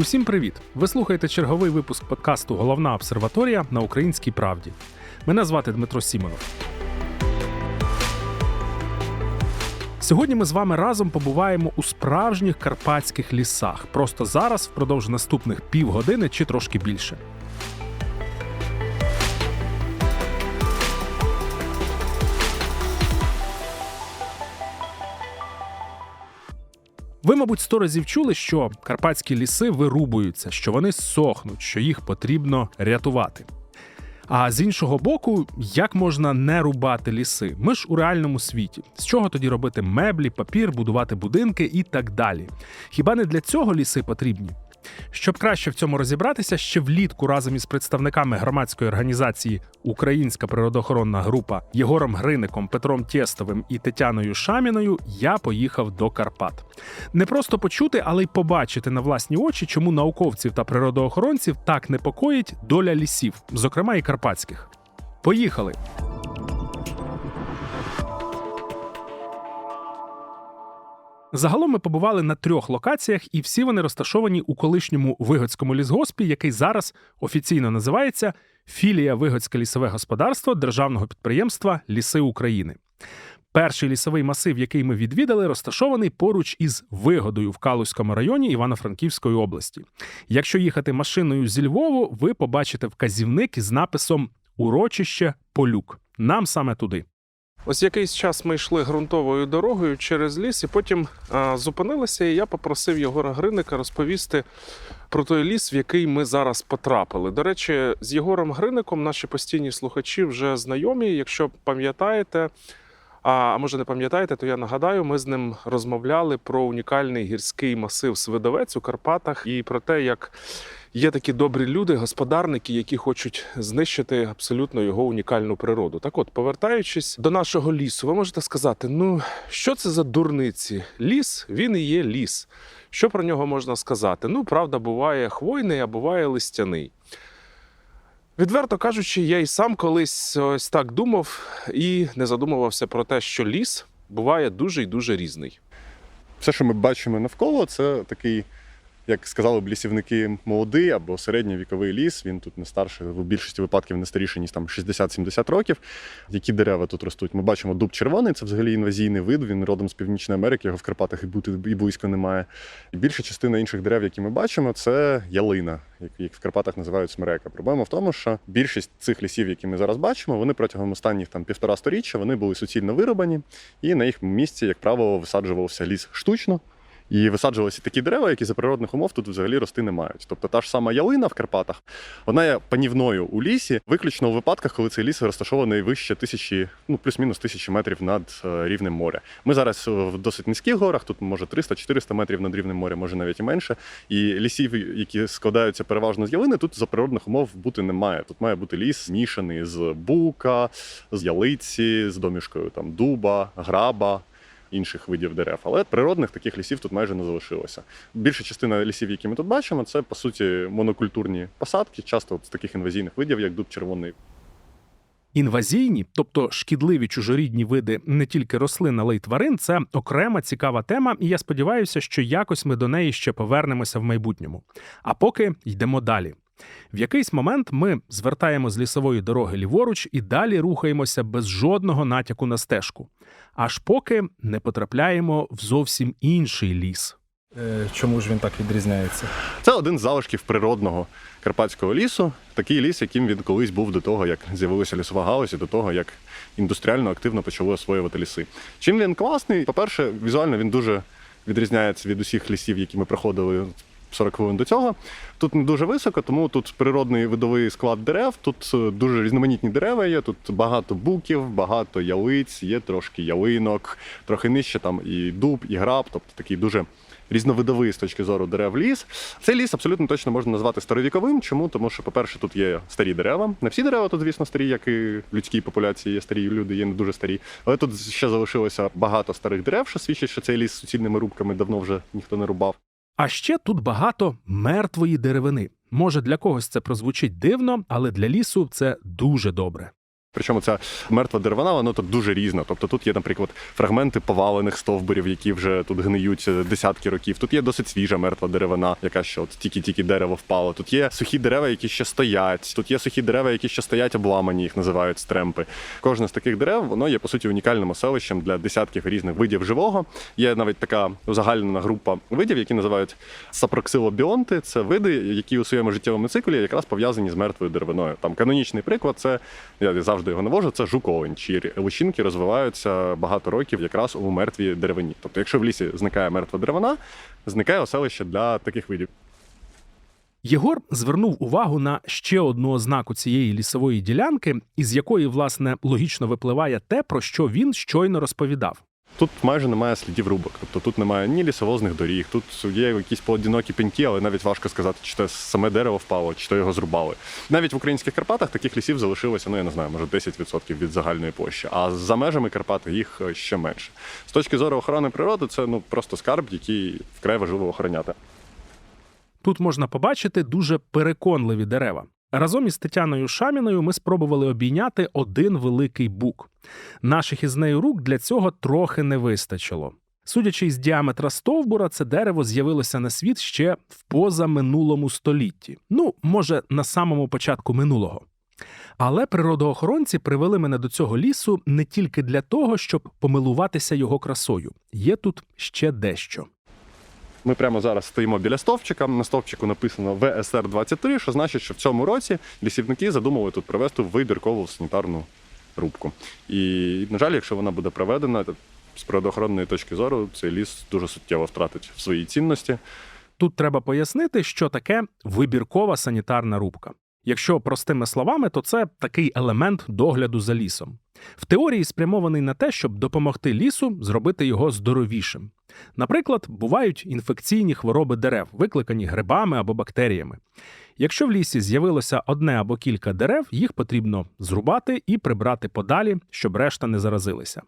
Усім привіт! Ви слухаєте черговий випуск подкасту Головна обсерваторія на Українській правді. Мене звати Дмитро Сімонов. Сьогодні ми з вами разом побуваємо у справжніх карпатських лісах. Просто зараз, впродовж наступних півгодини чи трошки більше. Ви, мабуть, сто разів чули, що карпатські ліси вирубуються, що вони сохнуть, що їх потрібно рятувати. А з іншого боку, як можна не рубати ліси? Ми ж у реальному світі. З чого тоді робити меблі, папір, будувати будинки і так далі? Хіба не для цього ліси потрібні? Щоб краще в цьому розібратися, ще влітку разом із представниками громадської організації Українська природоохоронна група Єгором Гриником, Петром Тєстовим і Тетяною Шаміною я поїхав до Карпат. Не просто почути, але й побачити на власні очі, чому науковців та природоохоронців так непокоїть доля лісів, зокрема і карпатських. Поїхали! Загалом ми побували на трьох локаціях, і всі вони розташовані у колишньому Вигодському лісгоспі, який зараз офіційно називається філія Вигодське лісове господарство державного підприємства Ліси України. Перший лісовий масив, який ми відвідали, розташований поруч із вигодою в Калузькому районі Івано-Франківської області. Якщо їхати машиною зі Львову, ви побачите вказівник із написом Урочище Полюк. Нам саме туди. Ось якийсь час ми йшли ґрунтовою дорогою через ліс, і потім зупинилися, і я попросив Єгора Гриника розповісти про той ліс, в який ми зараз потрапили. До речі, з Єгором Гриником наші постійні слухачі вже знайомі. Якщо пам'ятаєте, а, може не пам'ятаєте, то я нагадаю, ми з ним розмовляли про унікальний гірський масив Свидовець у Карпатах і про те, як є такі добрі люди, господарники, які хочуть знищити абсолютно його унікальну природу. Так от, повертаючись до нашого лісу, ви можете сказати: ну що це за дурниці? Ліс, він і є ліс. Що про нього можна сказати? Ну, правда, буває хвойний, а буває листяний. Відверто кажучи, я і сам колись ось так думав і не задумувався про те, що ліс буває дуже і дуже різний. все, що ми бачимо навколо, це такий, як сказали б лісівники, молодий або середньовіковий ліс. Він тут не старший, в більшості випадків не старіший, ніж там 60-70 років. Які дерева тут ростуть? Ми бачимо дуб червоний, це взагалі інвазійний вид. Він родом з Північної Америки, його в Карпатах і бути і близько немає. І більша частина інших дерев, які ми бачимо, це ялина, як в Карпатах називають смерека. Проблема в тому, що більшість цих лісів, які ми зараз бачимо, вони протягом останніх там півтора сторіччя вони були суцільно вирубані, і на їх місці, як правило, висаджувався ліс штучно. І висаджувалися такі дерева, які за природних умов тут взагалі рости не мають. Тобто та ж сама ялина в Карпатах, вона є панівною у лісі, виключно у випадках, коли цей ліс розташований вище тисячі, ну плюс-мінус тисячі метрів над е, рівнем моря. Ми зараз в досить низьких горах, тут може 300-400 метрів над рівнем моря, може навіть і менше. І лісів, які складаються переважно з ялини, тут за природних умов бути немає. Тут має бути ліс змішаний з бука, з ялиці, з домішкою там дуба, граба інших видів дерев. Але природних таких лісів тут майже не залишилося. Більша частина лісів, які ми тут бачимо, це по суті монокультурні посадки, часто от з таких інвазійних видів, як дуб червоний. Інвазійні, тобто шкідливі чужорідні види не тільки рослин, але й тварин, це окрема цікава тема, і я сподіваюся, що якось ми до неї ще повернемося в майбутньому. А поки йдемо далі. В якийсь момент ми звертаємо з лісової дороги ліворуч і далі рухаємося без жодного натяку на стежку, аж поки не потрапляємо в зовсім інший ліс. Е, Чому ж він так відрізняється? Це один з залишків природного карпатського лісу. Такий ліс, яким він колись був до того, як з'явилася лісова галузь, і до того, як індустріально активно почали освоювати ліси. Чим він класний? По-перше, візуально він дуже відрізняється від усіх лісів, які ми проходили 40 хвилин до цього. Тут не дуже високо, тому тут природний видовий склад дерев. Тут е, дуже різноманітні дерева є. Тут багато буків, багато ялиць, є трошки ялинок, трохи нижче там і дуб, і граб, тобто такий дуже різновидовий з точки зору дерев ліс. Цей ліс абсолютно точно можна назвати старовіковим. Чому? Тому що, по-перше, тут є старі дерева. Не всі дерева тут, звісно, старі, як і в людській популяції є старі люди, є не дуже старі. Але тут ще залишилося багато старих дерев, що свідчить, що цей ліс з суцільними рубками давно вже ніхто не рубав. А ще тут багато мертвої деревини. Може, для когось це прозвучить дивно, але для лісу це дуже добре. Причому ця мертва деревина, вона тут дуже різна. Тобто тут є, наприклад, фрагменти повалених стовбурів, які вже тут гниють десятки років. Тут є досить свіжа мертва деревина, яка ще от тільки-тільки дерево впало. Тут є сухі дерева, які ще стоять. Тут є сухі дерева, які ще стоять обламані, їх називають стремпи. Кожне з таких дерев воно є по суті унікальним оселищем для десятків різних видів живого. Є навіть така узагальнена група видів, які називають сапроксилобіонти. Це види, які у своєму життєвому циклі якраз пов'язані з мертвою деревиною. Там канонічний приклад це я завжди його навожу. Це жуковень, чиї розвиваються багато років якраз у мертвій деревині. Тобто, якщо в лісі зникає мертва деревина, зникає оселище для таких видів. Єгор звернув увагу на ще одну ознаку цієї лісової ділянки, із якої, власне, логічно випливає те, про що він щойно розповідав. Тут майже немає слідів рубок. Тобто тут немає ні лісовозних доріг, тут є якісь поодинокі пеньки, але навіть важко сказати, чи це саме дерево впало, чи то його зрубали. Навіть в українських Карпатах таких лісів залишилося, ну я не знаю, може 10% від загальної площі. А за межами Карпат їх е, ще менше. З точки зору охорони природи, це ну просто скарб, який вкрай важливо охороняти. Тут можна побачити дуже переконливі дерева. Разом із Тетяною Шаміною ми спробували обійняти один великий бук. Наших із нею рук для цього трохи не вистачило. Судячи із діаметра стовбура, це дерево з'явилося на світ ще в позаминулому столітті. Ну, може, на самому початку минулого. Але природоохоронці привели мене до цього лісу не тільки для того, щоб помилуватися його красою. Є тут ще дещо. Ми прямо зараз стоїмо біля стовпчика. На стовпчику написано ВСР 23 що значить, що в цьому році лісівники задумали тут провести вибіркову санітарну рубку. І, на жаль, якщо вона буде проведена, з природоохоронної точки зору цей ліс дуже суттєво втратить в своїй цінності. Тут треба пояснити, що таке вибіркова санітарна рубка. Якщо простими словами, то це такий елемент догляду за лісом. В теорії спрямований на те, щоб допомогти лісу зробити його здоровішим. Наприклад, бувають інфекційні хвороби дерев, викликані грибами або бактеріями. Якщо в лісі з'явилося одне або кілька дерев, їх потрібно зрубати і прибрати подалі, щоб решта не заразилися.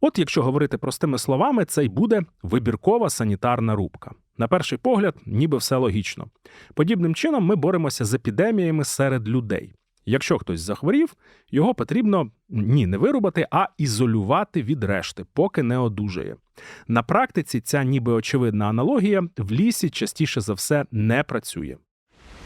От, якщо говорити простими словами, це й буде вибіркова санітарна рубка. На перший погляд, ніби все логічно. Подібним чином ми боремося з епідеміями серед людей. Якщо хтось захворів, його потрібно ні не вирубати, а ізолювати від решти, поки не одужає. На практиці ця ніби очевидна аналогія в лісі частіше за все не працює.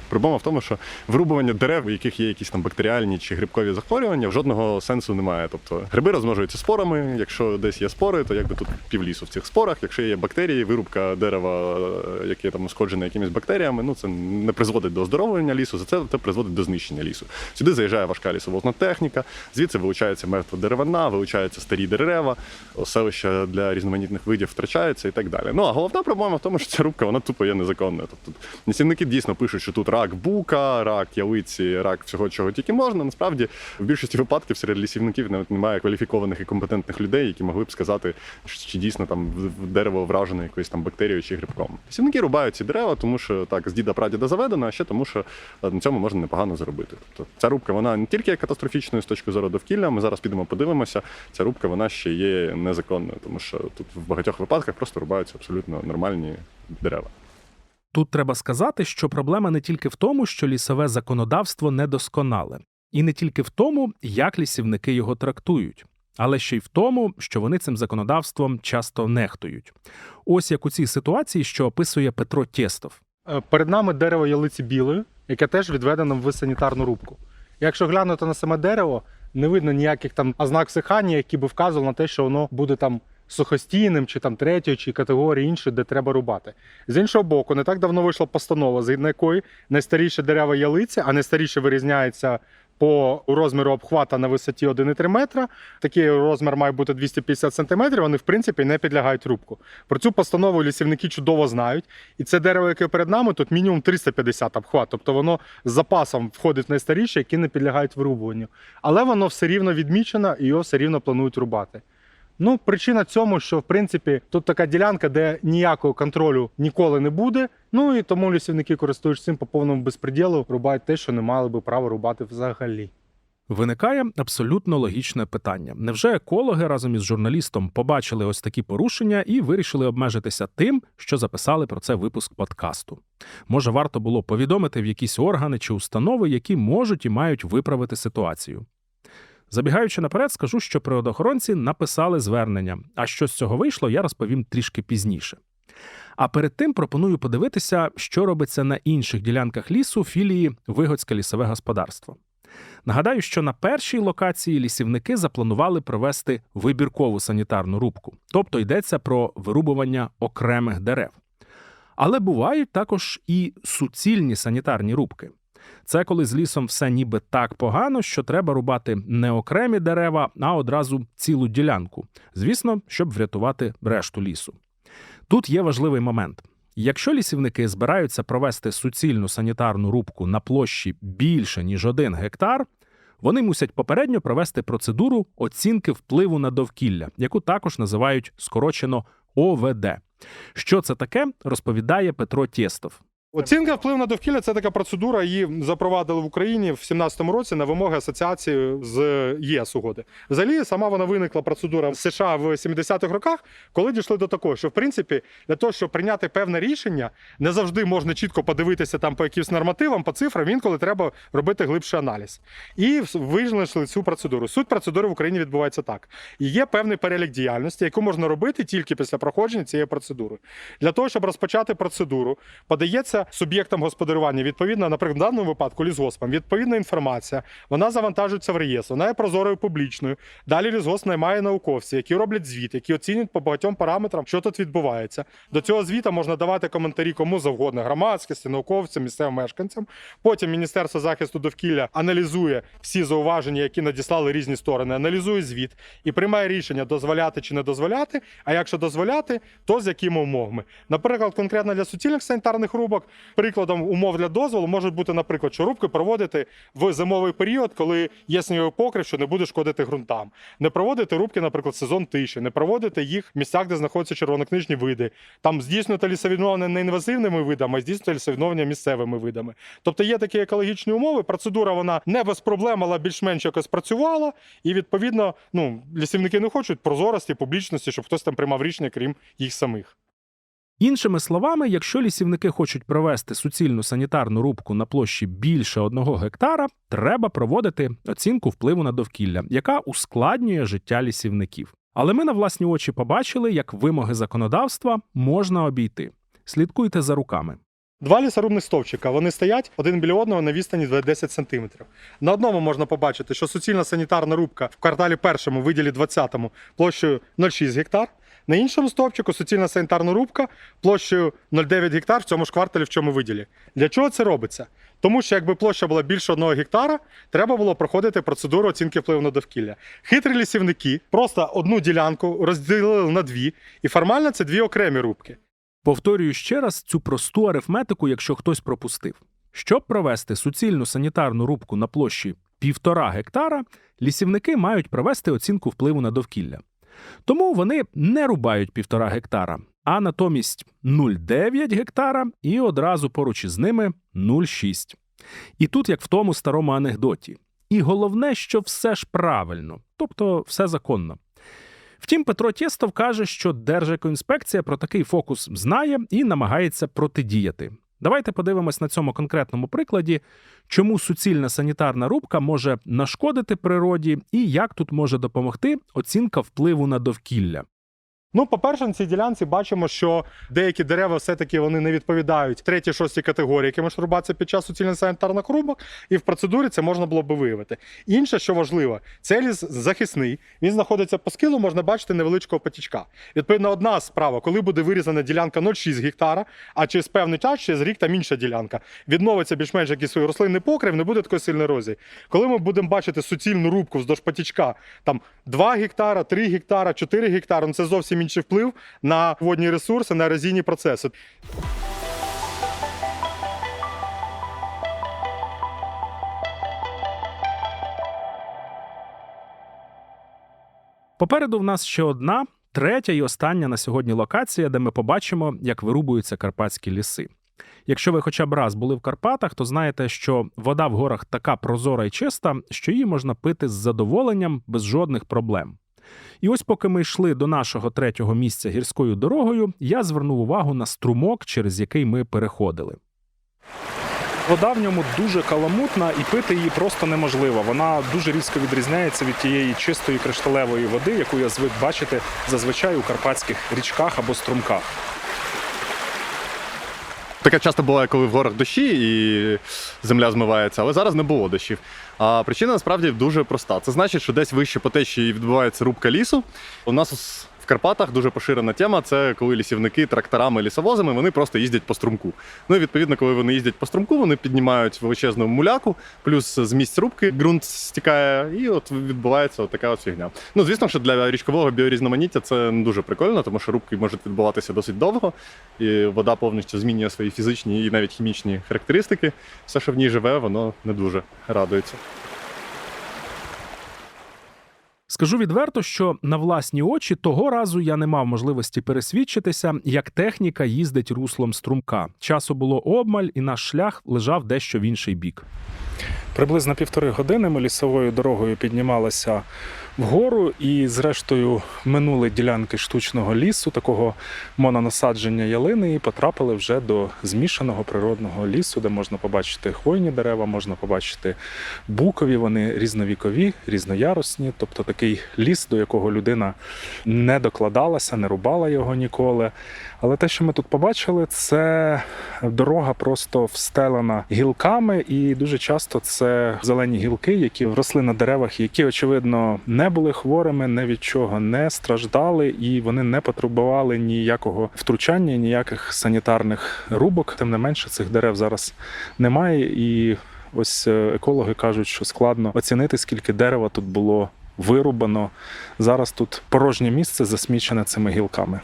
Проблема в тому, що вирубування дерев, у яких є якісь там бактеріальні чи грибкові захворювання, жодного сенсу немає. Тобто гриби розмножуються спорами. Якщо десь є спори, то якби тут півлісу в цих спорах. Якщо є бактерії, вирубка дерева, е, яке там ушкоджене якимись бактеріями, ну це не призводить до оздоровлення лісу, за це це призводить до знищення лісу. Сюди заїжджає важка лісовозна техніка, звідси вилучається мертва деревина, вилучаються старі дерева, селища для різноманітних видів втрачаються і так далі. Ну а головна проблема в тому, що ця рубка вона тупо є незаконною. Тобто лісівники дійсно пишуть, що тут рак бука, рак ялиці, рак всього, чого тільки можна. Насправді, в більшості випадків серед лісівників навіть немає кваліфікованих і компетентних людей, які могли б сказати, чи дійсно там дерево вражене якоюсь там бактерією чи грибком. Лісівники рубають ці дерева, тому що так з діда прадіда заведено, а ще тому, що е, на цьому можна непогано заробити. Тобто ця рубка вона не тільки катастрофічною з точки зору довкілля. Ми зараз підемо подивимося. Ця рубка вона ще є незаконною, тому що тут в багатьох випадках просто рубаються абсолютно нормальні дерева. Тут треба сказати, що проблема не тільки в тому, що лісове законодавство недосконале, і не тільки в тому, як лісівники його трактують, але ще й в тому, що вони цим законодавством часто нехтують. Ось як у цій ситуації, що описує Петро Тєстов. Е, Перед нами дерево ялиці білої, яке теж відведено в санітарну рубку. Якщо глянути на саме дерево, не видно ніяких там ознак всихання, які би вказували на те, що воно буде там сухостійним чи там третьої, чи категорії іншої, де треба рубати. З іншого боку, не так давно вийшла постанова, згідно якої найстаріше дерева ялиці, а найстаріше вирізняється по розміру обхвата на висоті 1,3 метра. Такий розмір має бути 250 см, вони в принципі не підлягають рубку. Про цю постанову лісівники чудово знають. І це дерево, яке перед нами, тут мінімум 350 обхват. Тобто воно з запасом входить в найстаріше, які не підлягають вирубуванню. Але воно все рівно відмічено і його все рівно планують рубати. Ну, причина цьому, що в принципі тут така ділянка, де ніякого контролю ніколи не буде. Ну і тому лісівники користуються цим по повному безпреділу, рубають те, що не мали би права рубати взагалі. Виникає абсолютно логічне питання: невже екологи разом із журналістом побачили ось такі порушення і вирішили обмежитися тим, що записали про це випуск подкасту? Може, варто було повідомити в якісь органи чи установи, які можуть і мають виправити ситуацію? Забігаючи наперед, скажу, що природоохоронці написали звернення. А що з цього вийшло, я розповім трішки пізніше. А перед тим пропоную подивитися, що робиться на інших ділянках лісу філії Вигодське лісове господарство. Нагадаю, що на першій локації лісівники запланували провести вибіркову санітарну рубку, тобто йдеться про вирубування окремих дерев. Але бувають також і суцільні санітарні рубки. Це коли з лісом все ніби так погано, що треба рубати не окремі дерева, а одразу цілу ділянку. Звісно, щоб врятувати решту лісу. Тут є важливий момент. Якщо лісівники збираються провести суцільну санітарну рубку на площі більше ніж один гектар, вони мусять попередньо провести процедуру оцінки впливу на довкілля, яку також називають скорочено ОВД. Що це таке, розповідає Петро Тєстов. Оцінка впливу на довкілля це така процедура. Її запровадили в Україні в 2017 році на вимоги асоціації з ЄС угоди. Взагалі, сама вона виникла процедура в США в 70-х роках, коли дійшли до такого, що в принципі для того, щоб прийняти певне рішення, не завжди можна чітко подивитися там по якимсь нормативам, по цифрам, інколи треба робити глибший аналіз. І винайшли цю процедуру. Суть процедури в Україні відбувається так: і є певний перелік діяльності, яку можна робити тільки після проходження цієї процедури. Для того, щоб розпочати процедуру, подається суб'єктам господарювання, відповідно, наприклад, в даному випадку лісгоспам, відповідна інформація, вона завантажується в реєстр, вона є прозорою публічною. Далі лісгосп наймає науковців, які роблять звіт, які оцінюють по багатьом параметрам, що тут відбувається. До цього звіта можна давати коментарі кому завгодно, громадськості, науковцям, місцевим мешканцям. Потім Міністерство захисту довкілля аналізує всі зауваження, які надіслали різні сторони, аналізує звіт і приймає рішення дозволяти чи не дозволяти. А якщо дозволяти, то з якими умовами. Наприклад, конкретно для суцільних санітарних рубок Прикладом умов для дозволу можуть бути, наприклад, що рубки проводити в зимовий період, коли є сніговий покрив, що не буде шкодити ґрунтам. Не проводити рубки, наприклад, сезон тиші, не проводити їх в місцях, де знаходяться червонокнижні види. Там здійснювати лісовідновлення не інвазивними видами, а здійснювати лісовідновлення місцевими видами. Тобто є такі екологічні умови. Процедура вона не без проблем, але більш-менш якось працювала. І відповідно, ну лісівники не хочуть прозорості, публічності, щоб хтось там приймав рішення, крім їх самих. Іншими словами, якщо лісівники хочуть провести суцільну санітарну рубку на площі більше одного гектара, треба проводити оцінку впливу на довкілля, яка ускладнює життя лісівників. Але ми на власні очі побачили, як вимоги законодавства можна обійти. Слідкуйте за руками. Два лісорубних стовпчика. Вони стоять один біля одного на відстані 10 см. На одному можна побачити, що суцільна санітарна рубка в кварталі першому, виділі 20-му, площею 0,6 гектар. На іншому стовпчику суцільна санітарна рубка площею 0,9 гектар в цьому ж кварталі, в чому виділі. Для чого це робиться? Тому що якби площа була більше одного гектара, треба було проходити процедуру оцінки впливу на довкілля. Хитрі лісівники просто одну ділянку розділили на дві, і формально це дві окремі рубки. Повторюю ще раз цю просту арифметику, якщо хтось пропустив. Щоб провести суцільну санітарну рубку на площі півтора гектара, лісівники мають провести оцінку впливу на довкілля. Тому вони не рубають півтора гектара, а натомість 0,9 гектара і одразу поруч із ними 0,6. І тут, як в тому старому анекдоті. І головне, що все ж правильно, тобто все законно. Втім, Петро Тєстов каже, що Держекоінспекція про такий фокус знає і намагається протидіяти. Давайте подивимось на цьому конкретному прикладі, чому суцільна санітарна рубка може нашкодити природі і як тут може допомогти оцінка впливу на довкілля. Ну, по-перше, на цій ділянці бачимо, що деякі дерева все-таки вони не відповідають третій, шостій категорії, які можуть рубатися під час суцільних санітарних рубок, і в процедурі це можна було би виявити. Інше, що важливо, цей ліс захисний, він знаходиться по скилу, можна бачити невеличкого потічка. Відповідно, одна справа, коли буде вирізана ділянка 0,6 гектара, а через певний час, через рік там інша ділянка. Відновиться більш-менш якийсь свій рослинний покрив, не буде такої сильної ерозії. Коли ми будемо бачити суцільну рубку вздовж потічка, там 2 гектара, 3 гектара, 4 гектара, ну це зовсім інший вплив на водні ресурси, на ерозійні процеси. Попереду в нас ще одна, третя і остання на сьогодні локація, де ми побачимо, як вирубуються карпатські ліси. Якщо ви хоча б раз були в Карпатах, то знаєте, що вода в горах така прозора і чиста, що її можна пити з задоволенням без жодних проблем. І ось, поки ми йшли до нашого третього місця гірською дорогою, я звернув увагу на струмок, через який ми переходили. Вода в ньому дуже каламутна і пити її просто неможливо. Вона дуже різко відрізняється від тієї чистої кришталевої води, яку я звик бачити зазвичай у карпатських річках або струмках. Таке часто буває, коли в горах дощі і земля змивається, але зараз не було дощів. А причина насправді дуже проста. Це значить, що десь вище по течії відбувається рубка лісу. У нас Карпатах дуже поширена тема. Це коли лісівники тракторами, лісовозами вони просто їздять по струмку. Ну і відповідно, коли вони їздять по струмку, вони піднімають величезну муляку, плюс з місць рубки ґрунт стікає, і от відбувається така от фігня. Ну звісно, що для річкового біорізноманіття це не дуже прикольно, тому що рубки можуть відбуватися досить довго, і вода повністю змінює свої фізичні і навіть хімічні характеристики. Все, що в ній живе, воно не дуже радується. Скажу відверто, що на власні очі того разу я не мав можливості пересвідчитися, як техніка їздить руслом струмка. Часу було обмаль, і наш шлях лежав дещо в інший бік. Приблизно півтори години ми лісовою дорогою піднімалися вгору і, зрештою, минули ділянки штучного лісу, такого мононасадження ялини, і потрапили вже до змішаного природного лісу, де можна побачити хвойні дерева, можна побачити букові, вони різновікові, різноярусні, тобто такий ліс, до якого людина не докладалася, не рубала його ніколи. Але те, що ми тут побачили, це дорога просто встелена гілками, і дуже часто це зелені гілки, які росли на деревах, які очевидно не були хворими, не від чого не страждали, і вони не потребували ніякого втручання, ніяких санітарних рубок. Тим не менше, цих дерев зараз немає. І ось е, екологи кажуть, що складно оцінити, скільки дерева тут було вирубано. Зараз тут порожнє місце засмічене цими гілками.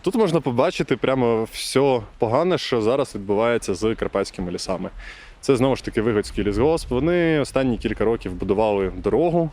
Тут можна побачити прямо все погане, що зараз відбувається з карпатськими лісами. Це знову ж таки Вигодський лісгосп. Вони останні кілька років будували дорогу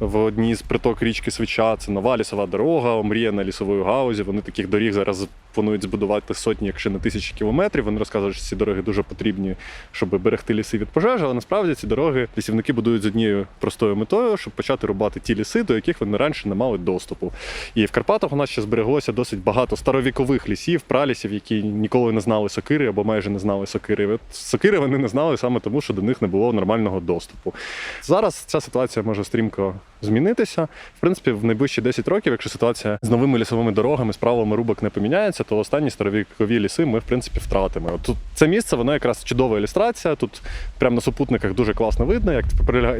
в одній з приток річки Свіча. Це нова лісова дорога, омріяна лісовою гаузі. Вони таких доріг зараз планують збудувати сотні, якщо не тисячі кілометрів. Вони розказують, що ці дороги дуже потрібні, щоб берегти ліси від пожежі. Але насправді ці дороги лісівники будують з однією простою метою, щоб почати рубати ті ліси, до яких вони раніше не мали доступу. І в Карпатах у нас ще збереглося досить багато старовікових лісів, пралісів, які ніколи не знали сокири або майже не знали сокири. От сокири вони не знали саме тому, що до них не було нормального доступу. Зараз ця ситуація може стрімко змінитися. В принципі, в найближчі 10 років, якщо ситуація з новими лісовими дорогами, з правилами рубок не поміняється, то останні старовікові ліси ми в принципі втратимо. Тут це місце, воно якраз чудова ілюстрація. Тут прямо на супутниках дуже класно видно, як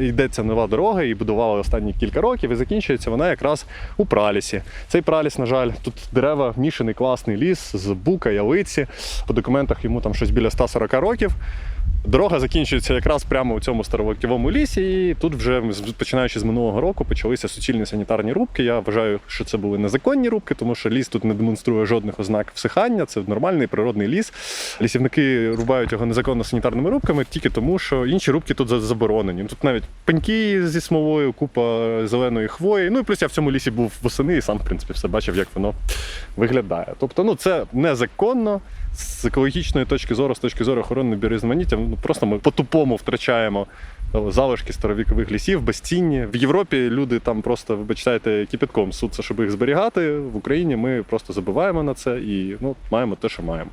йдеться нова дорога, і будували останні кілька років, і закінчується вона якраз у пралісі. Цей праліс, на жаль, тут дерева мішаний класний ліс з бука, ялиці. По документах йому там щось біля 140 років. Дорога закінчується якраз прямо у цьому старовиковому лісі, і тут вже починаючи з минулого року почалися суцільні санітарні рубки. Я вважаю, що це були незаконні рубки, тому що ліс тут не демонструє жодних ознак всихання. Це нормальний природний ліс. Лісівники рубають його незаконно санітарними рубками тільки тому, що інші рубки тут заборонені. Тут навіть пеньки зі смолою, купа зеленої хвої. Ну і плюс я в цьому лісі був восени і сам, в принципі, все бачив, як воно виглядає. Тобто, ну це незаконно. З екологічної точки зору, з точки зору охорони біорізноманіття, ну просто ми по-тупому втрачаємо залишки старовікових лісів, безцінні. В Європі люди там просто, вибачайте, кипятком суться, щоб їх зберігати. В Україні ми просто забуваємо на це і ну, маємо те, що маємо.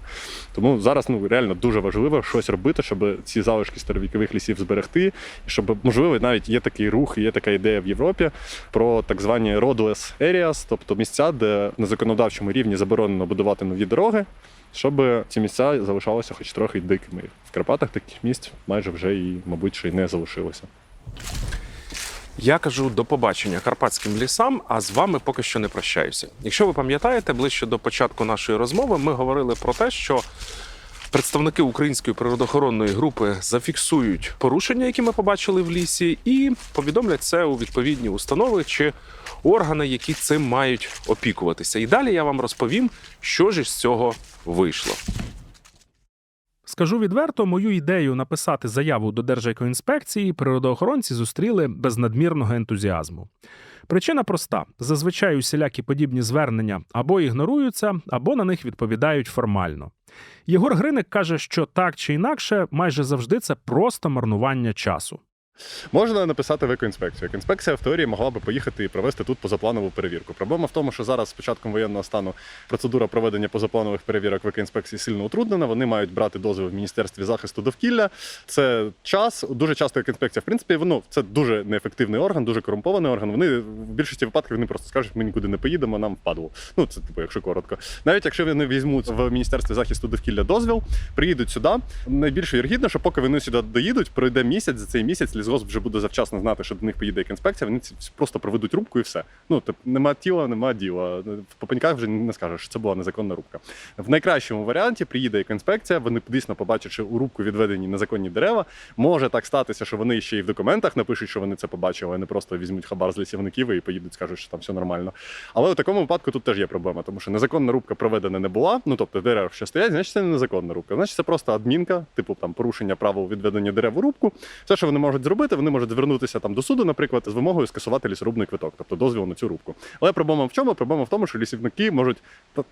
Тому зараз ну реально дуже важливо щось робити, щоб ці залишки старовікових лісів зберегти, і щоб можливо навіть є такий рух, є така ідея в Європі про так звані roadless areas, тобто місця, де на законодавчому рівні заборонено будувати нові дороги. Щоб ці місця залишалися хоч трохи дикими. В Карпатах таких місць майже вже і, мабуть, ще й не залишилося. Я кажу до побачення карпатським лісам, а з вами поки що не прощаюся. Якщо ви пам'ятаєте, ближче до початку нашої розмови ми говорили про те, що представники української природоохоронної групи зафіксують порушення, які ми побачили в лісі, і повідомлять це у відповідні установи чи органи, які цим мають опікуватися. І далі я вам розповім, що ж із цього вийшло. Скажу відверто, мою ідею написати заяву до Держекоінспекції природоохоронці зустріли без надмірного ентузіазму. Причина проста: зазвичай усілякі подібні звернення або ігноруються, або на них відповідають формально. Єгор Гриник каже, що так чи інакше, майже завжди це просто марнування часу. Можна написати в екоінспекцію. Екоінспекція в теорії могла би поїхати і провести тут позапланову перевірку. Проблема в тому, що зараз з початком воєнного стану процедура проведення позапланових перевірок в екоінспекції сильно утруднена. Вони мають брати дозвіл в міністерстві захисту довкілля. Це час. Дуже часто екоінспекція, в принципі, воно це дуже неефективний орган, дуже корумпований орган. Вони в більшості випадків вони просто скажуть, ми нікуди не поїдемо, нам впадло. Ну це типу, якщо коротко. Навіть якщо вони візьмуть в міністерстві захисту довкілля дозвіл, приїдуть сюди. Найбільш вірогідно, що поки вони сюди доїдуть, пройде місяць. За цей місяць лісгосп вже буде завчасно знати, що до них поїде як інспекція. Вони просто проведуть рубку і все. Ну тип, нема тіла, нема діла. В пеньках вже не скажеш, що це була незаконна рубка. В найкращому варіанті приїде інспекція, вони дійсно побачать, що у рубку відведені незаконні дерева. Може так статися, що вони ще й в документах напишуть, що вони це побачили, а не просто візьмуть хабар з лісівників і поїдуть, скажуть, що там все нормально. Але у такому випадку тут теж є проблема, тому що незаконна рубка проведена не була. Ну тобто дерева ще стоять, значить це не незаконна рубка. Значить, це просто адмінка, типу там порушення правил відведення дерев у рубку. Все, що вони можуть зробити, вони можуть звернутися там до суду, наприклад, з вимогою скасувати лісорубний квиток, тобто дозвіл на цю рубку. Але проблема в чому? Проблема в тому, що лісівники можуть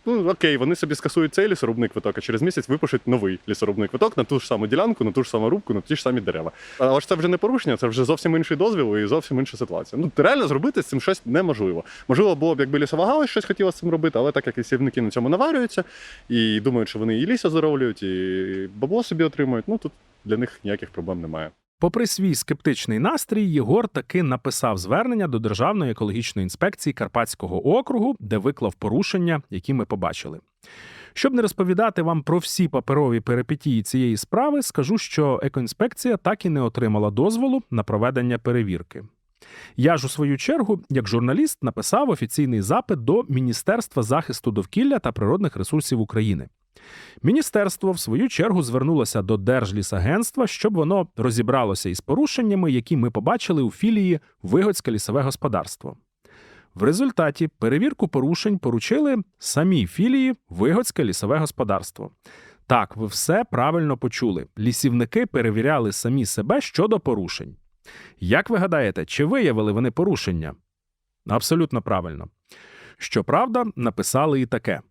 ну окей, вони собі скасують цей лісорубний квиток, а через місяць випишуть новий лісорубний квиток на ту ж саму ділянку, на ту ж саму рубку, на ті ж самі дерева. Але ж це вже не порушення, це вже зовсім інший дозвіл і зовсім інша ситуація. Ну реально зробити з цим щось неможливо. Можливо, було б, якби лісова галузь щось хотіла з цим робити, але так як лісівники на цьому наварюються і думають, що вони і ліс оздоровлюють, і бабло собі отримують. Ну тут для них ніяких проблем немає. Попри свій скептичний настрій, Єгор таки написав звернення до Державної екологічної інспекції Карпатського округу, де виклав порушення, які ми побачили. Щоб не розповідати вам про всі паперові перипетії цієї справи, скажу, що екоінспекція так і не отримала дозволу на проведення перевірки. Я ж у свою чергу, як журналіст, написав офіційний запит до Міністерства захисту довкілля та природних ресурсів України. Міністерство, в свою чергу, звернулося до Держлісагентства, щоб воно розібралося із порушеннями, які ми побачили у філії Вигодське лісове господарство. В результаті перевірку порушень поручили самій філії Вигодське лісове господарство. Так, ви все правильно почули. Лісівники перевіряли самі себе щодо порушень. Як ви гадаєте, чи виявили вони порушення? Абсолютно правильно. Щоправда, написали і таке: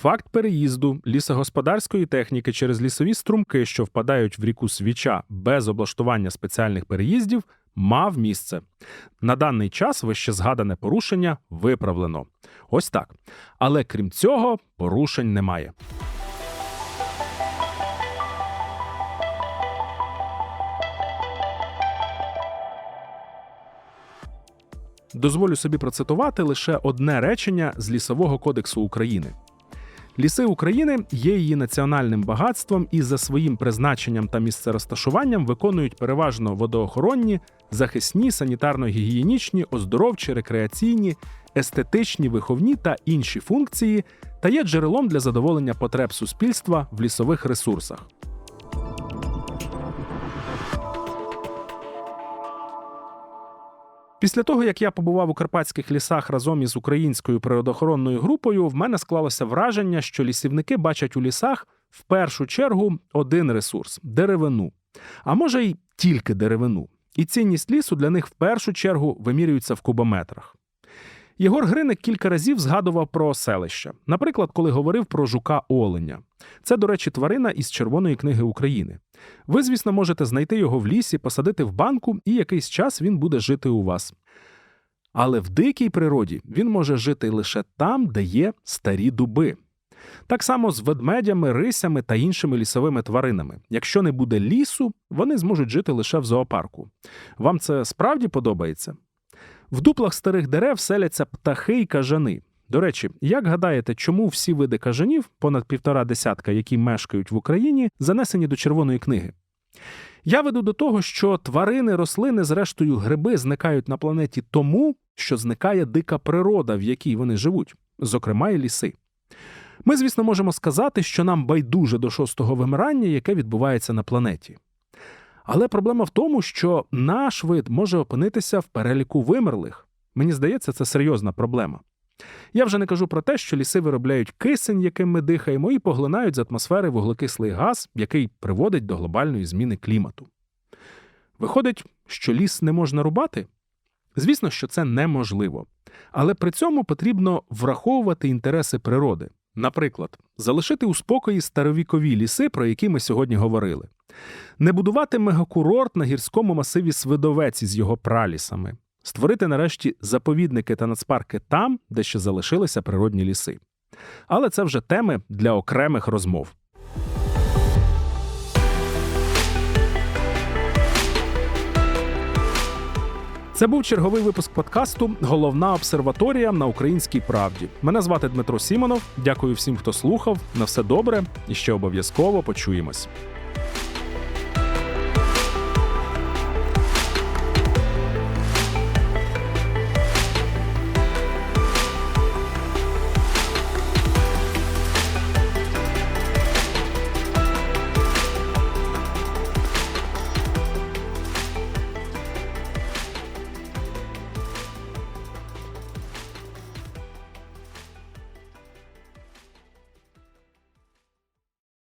факт переїзду лісогосподарської техніки через лісові струмки, що впадають в ріку Свіча без облаштування спеціальних переїздів, мав місце. На даний час вище згадане порушення виправлено. Ось так. Але крім цього, порушень немає. Дозволю собі процитувати лише одне речення з Лісового кодексу України. Ліси України є її національним багатством і за своїм призначенням та місцерозташуванням виконують переважно водоохоронні, захисні, санітарно-гігієнічні, оздоровчі, рекреаційні, естетичні, виховні та інші функції та є джерелом для задоволення потреб суспільства в лісових ресурсах. Після того, як я побував у карпатських лісах разом із українською природоохоронною групою, в мене склалося враження, що лісівники бачать у лісах в першу чергу один ресурс деревину, а може й тільки деревину. І цінність лісу для них в першу чергу вимірюється в кубометрах. Єгор Гриник кілька разів згадував про селища, наприклад, коли говорив про жука оленя. Це, до речі, тварина із Червоної книги України. Ви, звісно, можете знайти його в лісі, посадити в банку, і якийсь час він буде жити у вас. Але в дикій природі він може жити лише там, де є старі дуби. Так само з ведмедями, рисями та іншими лісовими тваринами. Якщо не буде лісу, вони зможуть жити лише в зоопарку. Вам це справді подобається? В дуплах старих дерев селяться птахи й кажани. До речі, як гадаєте, чому всі види кажанів, понад півтора десятка, які мешкають в Україні, занесені до Червоної книги? Я веду до того, що тварини, рослини, зрештою, гриби зникають на планеті тому, що зникає дика природа, в якій вони живуть, зокрема і ліси. Ми, звісно, можемо сказати, що нам байдуже до шостого вимирання, яке відбувається на планеті. Але проблема в тому, що наш вид може опинитися в переліку вимерлих. Мені здається, це серйозна проблема. Я вже не кажу про те, що ліси виробляють кисень, яким ми дихаємо, і поглинають з атмосфери вуглекислий газ, який приводить до глобальної зміни клімату. Виходить, що ліс не можна рубати? Звісно, що це неможливо. Але при цьому потрібно враховувати інтереси природи. Наприклад, залишити у спокої старовікові ліси, про які ми сьогодні говорили, не будувати мегакурорт на гірському масиві Свидовець із його пралісами, створити нарешті заповідники та нацпарки там, де ще залишилися природні ліси. Але це вже теми для окремих розмов. Це був черговий випуск подкасту Головна обсерваторія на українській правді. Мене звати Дмитро Сімонов. Дякую всім, хто слухав. На все добре і ще обов'язково почуємось.